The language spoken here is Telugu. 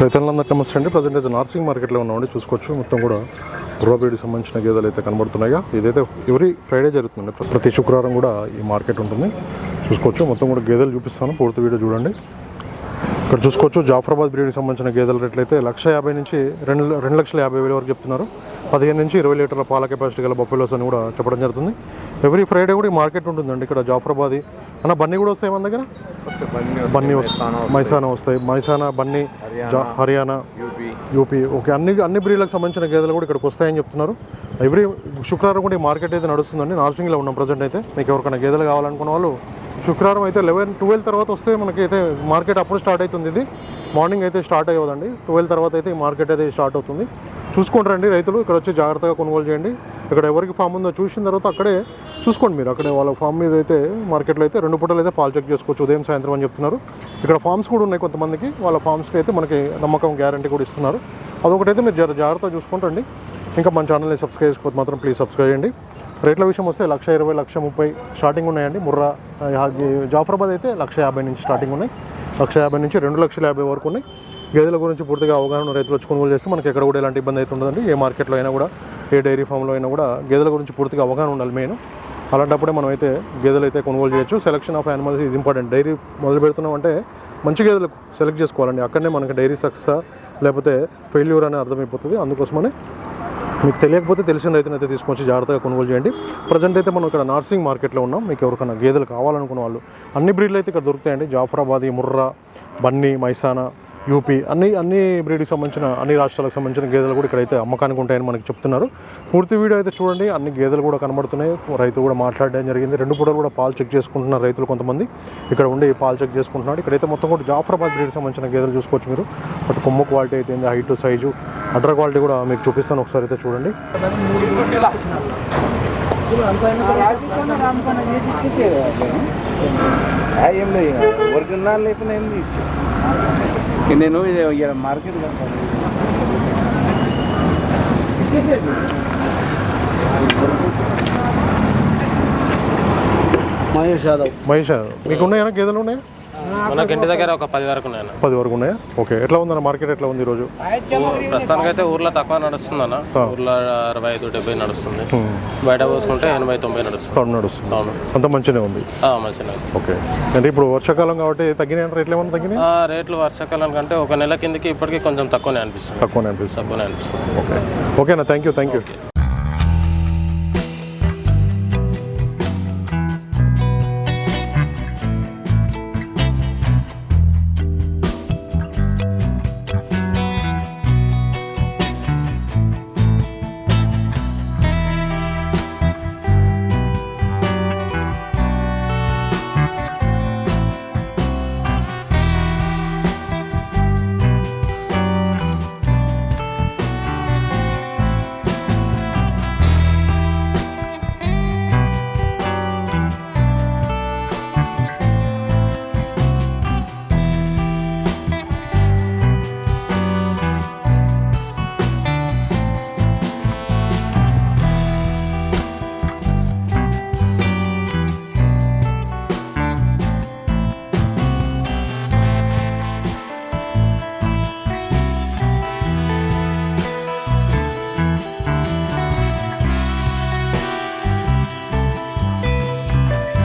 రైతులందరికీ నమస్తే అండి. ప్రజెంట్ అయితే నార్సింగ్ మార్కెట్లో ఉన్నామండి. చూసుకోవచ్చు. మొత్తం కూడా గుర్రబేడికి సంబంధించిన గేదెలు అయితే కనబడుతున్నాయిగా. ఇదైతే ఎవరి ఫ్రైడే జరుగుతుంది ప్రతి శుక్రవారం కూడా ఈ మార్కెట్ ఉంటుంది. చూసుకోవచ్చు. మొత్తం కూడా గేదెలు చూపిస్తాను. పూర్తి వీడియో చూడండి. ఇక్కడ చూసుకోవచ్చు జాఫరాబాద్ బ్రీడ్కి సంబంధించిన గేదెల రేట్లు అయితే లక్ష యాభై నుంచి రెండు రెండు లక్షల యాభై వేల వరకు చెప్తున్నారు. పదిహేను నుంచి ఇరవై లీటర్ల పాల కెపాసిటీ గల బఫెలోస్ అని కూడా చెప్పడం జరుగుతుంది. ఎవ్రీ ఫ్రైడే కూడా ఈ మార్కెట్ ఉంటుందండి ఇక్కడ జాఫరాబాద్. అన్న బన్నీ కూడా వస్తాయి మన దగ్గర? బన్నీ వస్తాయి మైసానా వస్తాయి. మైసానా బన్నీ జా- హర్యానా యూపీ. యూపీ. ఓకే అన్ని అన్ని బ్రీడ్లకు సంబంధించిన గేదెలు కూడా ఇక్కడికి వస్తాయని చెప్తున్నారు. ఎవ్రీ శుక్రవారం కూడా ఈ మార్కెట్ అయితే నడుస్తుందండి. నార్సింగ్లో ఉన్నాం ప్రజెంట్ అయితే. మీకు ఎవరికైనా గేదెలు కావాలనుకున్న వాళ్ళు శుక్రవారం అయితే లెవెన్ ట్వెల్వ్ తర్వాత వస్తే మనకి అయితే మార్కెట్ అప్పుడు స్టార్ట్ అవుతుంది ఇది. మార్నింగ్ అయితే స్టార్ట్ అయ్యదండి. ట్వెల్వ్ తర్వాత అయితే ఈ మార్కెట్ అయితే స్టార్ట్ అవుతుంది. చూసుకుంటారండి రైతులు. ఇక్కడ వచ్చి జాగ్రత్తగా కొనుగోలు చేయండి. ఇక్కడ ఎవరికి ఫామ్ ఉందో చూసిన తర్వాత అక్కడే చూసుకోండి మీరు. అక్కడే వాళ్ళ ఫామ్ మీద అయితే మార్కెట్లో అయితే రెండు పూటలు అయితే పాలు చెక్ చేసుకోవచ్చు. ఉదయం సాయంత్రం అని చెప్తున్నారు. ఇక్కడ ఫామ్స్ కూడా ఉన్నాయి కొంతమందికి. వాళ్ళ ఫామ్స్కి అయితే మనకి నమ్మకం గ్యారంటీ కూడా ఇస్తున్నారు. అదొకటైతే మీరు జర జాగ్రత్తగా చూసుకుంటండి ఇంకా మన ఛానల్ని సబ్స్క్రైబ్ చేసుకోవచ్చు మాత్రం ప్లీజ్ సబ్స్క్రైబ్ చేయండి. రేట్ల విషయం వస్తే లక్ష ఇరవై లక్ష ముప్పై స్టార్టింగ్ ఉన్నాయండి. ముర్రా జాఫరాబాద్ అయితే లక్ష యాభై నుంచి స్టార్టింగ్ ఉన్నాయి. లక్ష యాభై నుంచి రెండు లక్షల యాభై వరకు ఉన్నాయి. గేదెల గురించి పూర్తిగా అవగాహన రైతులు వచ్చి కొనుగోలు చేస్తే మనకి ఎక్కడ కూడా ఎలాంటి ఇబ్బంది అయితే ఉండదండి. ఏ మార్కెట్లో అయినా కూడా ఏ డైరీ ఫామ్లో అయినా కూడా గేదెల గురించి పూర్తిగా అవగాహన ఉండాలి మెయిన్. అలాంటప్పుడే మనం అయితే గేదెలు అయితే కొనుగోలు చేయొచ్చు. Selection of animals is important. Dairy మొదలు పెడుతున్నాం అంటే మంచి గేదెలు సెలెక్ట్ చేసుకోవాలండి. అక్కడనే మనకి డైరీ సక్సెస్ లేకపోతే ఫెయిల్యూర్ అని అర్థమైపోతుంది. అందుకోసమని మీకు తెలియకపోతే తెలిసిన రైతునైతే తీసుకొచ్చి జాగ్రత్తగా కొనుగోలు చేయండి. ప్రజెంట్ అయితే మనం ఇక్కడ నార్సింగ్ మార్కెట్లో ఉన్నాం. మీకు ఎవరికైనా గేదెలు కావాలనుకున్న వాళ్ళు అన్ని బ్రీడ్లు అయితే ఇక్కడ దొరుకుతాయండి. జాఫరాబాదీ ముర్రా బన్నీ మైసానా యూపీ అన్ని అన్ని బ్రీడ్కి సంబంధించిన అన్ని రాష్ట్రాలకు సంబంధించిన గేదెలు కూడా ఇక్కడైతే అమ్మకానికి ఉంటాయని మనకి చెప్తున్నారు. పూర్తి వీడియో అయితే చూడండి. అన్ని గేదెలు కూడా కనబడుతున్నాయి. రైతు కూడా మాట్లాడడం జరిగింది. రెండు పూటలు కూడా పాలు చెక్ చేసుకుంటున్నారు రైతులు కొంతమంది. ఇక్కడ ఉండి పాలు చెక్ చేసుకుంటున్నాడు. ఇక్కడైతే మొత్తం కూడా జాఫరాబాద్ బ్రీడ్కి సంబంధించిన గేదెలు చూసుకోవచ్చు మీరు. బట్ కొమ్ము క్వాలిటీ అయితే హైట్ సైజు అడ్ర క్వాలిటీ కూడా మీకు చూపిస్తాను ఒకసారి అయితే చూడండి. నేను మార్కెట్ మహేష్ యాదవ్. మహేష్ మీకు ఉన్నాయా గేదెలు ఉన్నాయా? మనకి ఇంటి దగ్గర ఒక పది వరకు ఉన్నాయన్న. పది వరకు ఉన్నాయా? ఓకే. ఎట్లా ఉందన్న? మార్కెట్ ఎట్లా ఉంది ఈరోజు? ప్రస్తుతానికి అయితే ఊర్లో తక్కువ నడుస్తుంది అన్న ఊర్లో అరవై ఐదు డెబ్బై నడుస్తుంది. బయట పోసుకుంటే ఎనభై తొంభై నడుస్తుంది. నడుస్తుంది. అవును. అంత మంచిగానే ఉంది. మంచిగా ఓకే. అంటే ఇప్పుడు వర్షాకాలం కాబట్టి తగ్గినాయి రేట్లు ఏమన్నా తగ్గినాయి? ఆ, రేట్లు వర్షాకాలం కంటే ఒక నెల కిందకి ఇప్పటికీ కొంచెం తక్కువనే అనిపిస్తుంది. తక్కువనే అనిపిస్తుంది. తక్కువనే అనిపిస్తుంది. ఓకే. ఓకేనా? Thank you thank you.